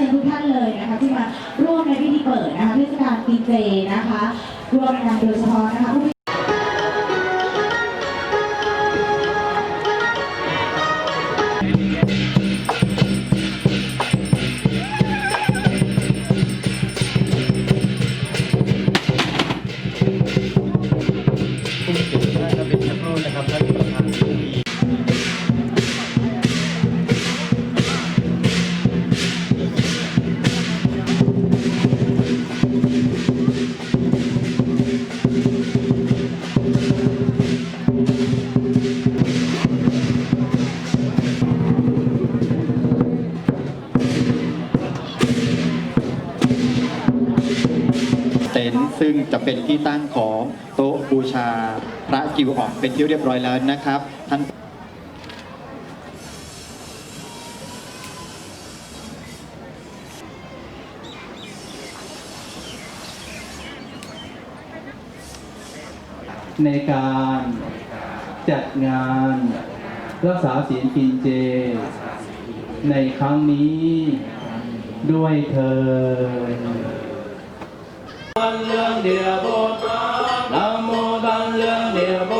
ชิญทุกท่านเลยนะคะที่มาร่วมในพิธีเปิดนะคะเทศกาลปีเจนะคะร่วมกันโดยเฉพาะนะคะ เป็นที่ตั้งของโต๊ะบูชาพระกิวออกเป็นที่เรียบร้อยแล้วนะครับท่านในการจัดงานรักษาศีลกินเจ ในครั้งนี้ด้วยเธอ ตันเรื่องเดียโบตานโมบันเรื่องเดียบตาน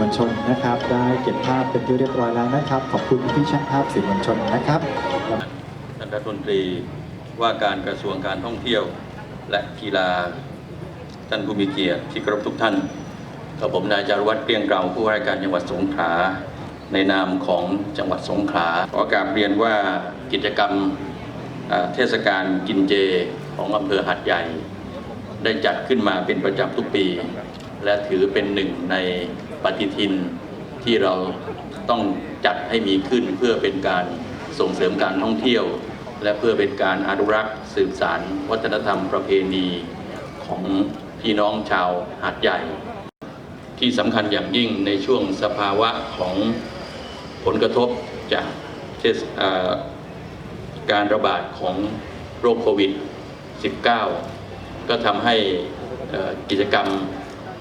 มวลชนนะครับ ได้เก็บภาพเป็นที่เรียบร้อยแล้วนะครับ ขอบคุณพี่ช่างภาพสื่อมวลชนนะครับท่านรัฐมนตรีว่าการกระทรวงการท่องเที่ยวและกีฬาท่านผู้มีเกียรติที่เคารพทุกท่านกับผมนายจารวัตรเกรียงเกลาผู้ว่าการจังหวัดสงขลาในนามของจังหวัดสงขลาขอกราบเรียนว่ากิจกรรมเทศกาลกินเจของอำเภอหัดใหญ่ ได้จัดขึ้นมาเป็นประจำทุกปี และถือเป็นหนึ่งในปฏิทินที่เราต้องจัดให้มีขึ้นเพื่อเป็นการส่งเสริมการท่องเที่ยว และเพื่อเป็นการอนุรักษ์สืบสารวัฒนธรรมประเพณีของพี่น้องชาวหาดใหญ่ ที่สำคัญอย่างยิ่งในช่วงสภาวะของผลกระทบจากเทศเอ่อการระบาดของโรคโควิด -19 ก็ทำให้กิจกรรม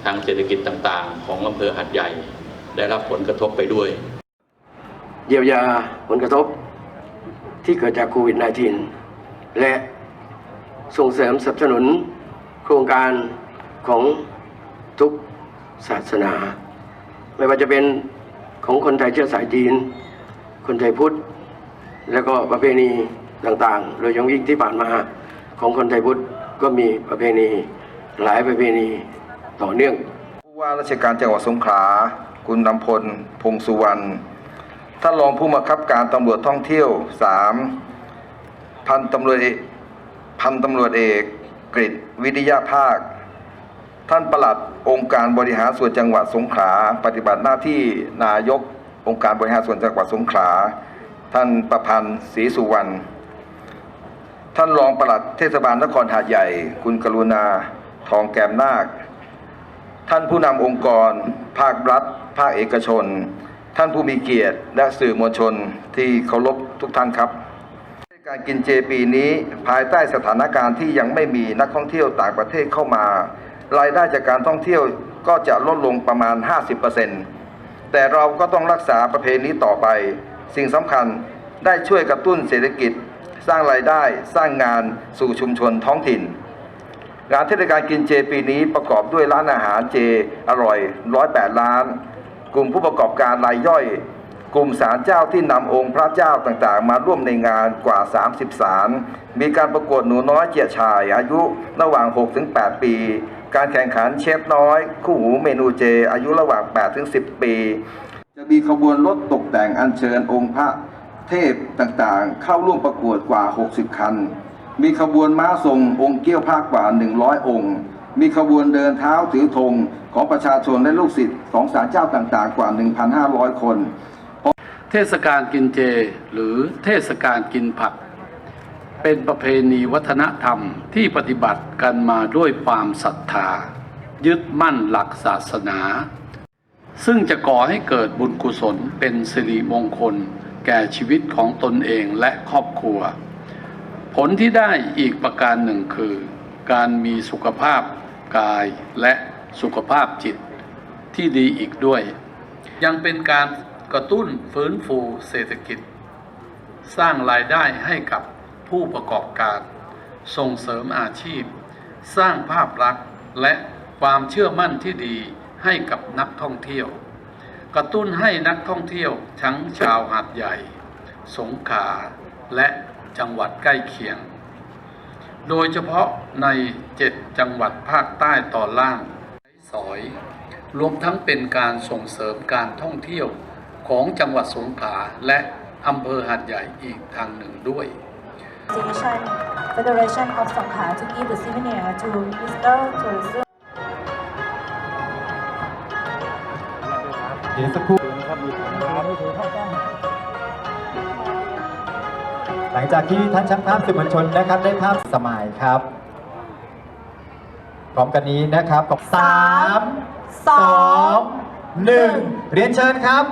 ทางเศรษฐกิจต่างๆ ของอำเภอหัดใหญ่ ได้รับผลกระทบไปด้วย เยียวยาผลกระทบที่เกิดจากโควิด -19 และส่งเสริมสนับสนุนโครงการของทุกศาสนา ไม่ว่าจะเป็นของคนไทยเชื้อสายจีน คนไทยพุทธ แล้วก็ประเพณีต่างๆ โดยเฉพาะยิ่งที่ผ่านมาของคนไทยพุทธ ก็มีประเพณีหลายประเพณีต่อเนื่องผู้ว่าราชการจังหวัดสงขลาคุณนำพล พงสุวรรณท่านรองผู้บังคับการตำรวจท่องเที่ยว 3. พันตำรวจเอกพันตำรวจเอกกฤษวิทยาภาค ท่านประหลัดองค์การบริหารส่วนจังหวัดสงขลาปฏิบัติหน้าที่นายกองค์การบริหารส่วนจังหวัดสงขลาท่านประพันธ์ศรีสุวรรณ ท่านรองปลัดเทศบาลนครหาดใหญ่ คุณกรุณา ทองแกมนาค ท่านผู้นำองค์กร ภาครัฐ ภาคเอกชน ท่านผู้มีเกียรติ และสื่อมวลชนที่เคารพทุกท่านครับ การกินเจปีนี้ภายใต้สถานการณ์ที่ยังไม่มีนักท่องเที่ยวต่างประเทศเข้ามา รายได้จากการท่องเที่ยวก็จะลดลงประมาณ 50%แต่เราก็ต้องรักษาประเพณีต่อไป สิ่งสำคัญได้ช่วยกระตุ้นเศรษฐกิจ สร้างรายได้สร้างงานสู่ชุมชนท้องถิ่น งานเทศกาลกินเจปีนี้ประกอบด้วยร้านอาหารเจอร่อย 108ล้าน กลุ่มผู้ประกอบการรายย่อย กลุ่มศาลเจ้าที่นำองค์พระเจ้าต่างๆ มาร่วมในงานกว่า 30ศาลมีการประกวดหนูน้อยเจียชาย อายุระหว่าง 6-8 ปีการแข่งขันเชฟน้อย คู่หูเมนูเจ อายุระหว่าง8-10 ปี จะมีขบวนรถตกแต่งอัญเชิญองค์พระ เทพต่างๆ เข้าร่วมประกวดกว่า 60 คัน มีขบวนม้าทรงองค์เกี้ยวพระกว่า 100 องค์ มีขบวนเดินเท้าถือธงของประชาชนและลูกศิษย์ของศาลเจ้าต่างๆ กว่า 1,500 คน เทศกาลกินเจหรือเทศกาลกินผัก เป็นประเพณีวัฒนธรรมที่ปฏิบัติกันมาด้วยความศรัทธา ยึดมั่นหลักศาสนา ซึ่งจะก่อให้เกิดบุญกุศลเป็นสิริมงคล แก่ชีวิตของตนเองและครอบครัว ผลที่ได้อีกประการหนึ่งคือ การมีสุขภาพกายและสุขภาพจิตที่ดีอีกด้วย ยังเป็นการกระตุ้นฟื้นฟูเศรษฐกิจ สร้างรายได้ให้กับผู้ประกอบการ ส่งเสริมอาชีพ สร้างภาพลักษณ์และความเชื่อมั่นที่ดีให้กับนักท่องเที่ยว กระตุ้นให้นักท่องเที่ยวทั้งชาวหาดใหญ่ สงขลาและจังหวัดใกล้เคียง โดยเฉพาะในเจ็ดจังหวัดภาคใต้ตอนล่างสอย รวมทั้งเป็นการส่งเสริมการท่องเที่ยวของจังหวัดสงขลาและอำเภอหาดใหญ่อีกทางหนึ่งด้วย Federation Federation of Songkhla to give the souvenir to visitor tourism เดี๋ยวสักครู่หลังจากที่ท่านช่างภาพสื่อมวลชนนะครับ ได้ภาพสมัยครับ พร้อมกันนี้นะครับกับสามสองหนึ่งเรียนเชิญครับ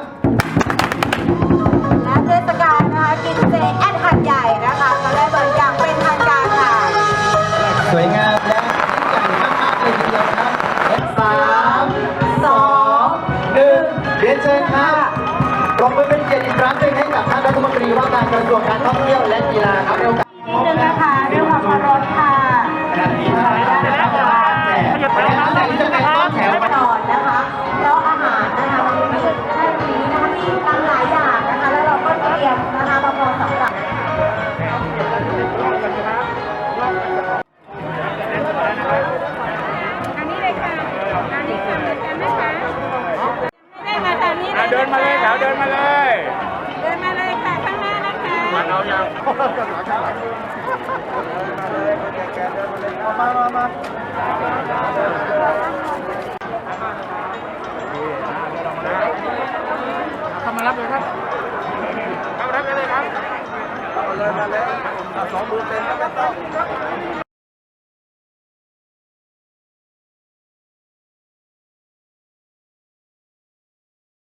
การกระทรวงการท่องเที่ยวและกีฬาครับในโอกาสนิดนึงนะคะด้วยความเคารพค่ะขณะนี้ท่านนะครับจะมาแจกนะครับแต่จะเป็นต้นแถวก่อนนะคะ แล้วอาหารนะคะมันมีแค่นี้นะคะมีหลากหลายอย่างนะคะ แล้วเราก็เตรียมนะคะมาพอสำหรับเดินมาเลยแถวเดินมาเลย มันเอายังมามามาเข้ามารับเลยครับเข้ามารับเลยครับเข้าเลยมาเลยสองมือเต็มแล้วก็ต้อง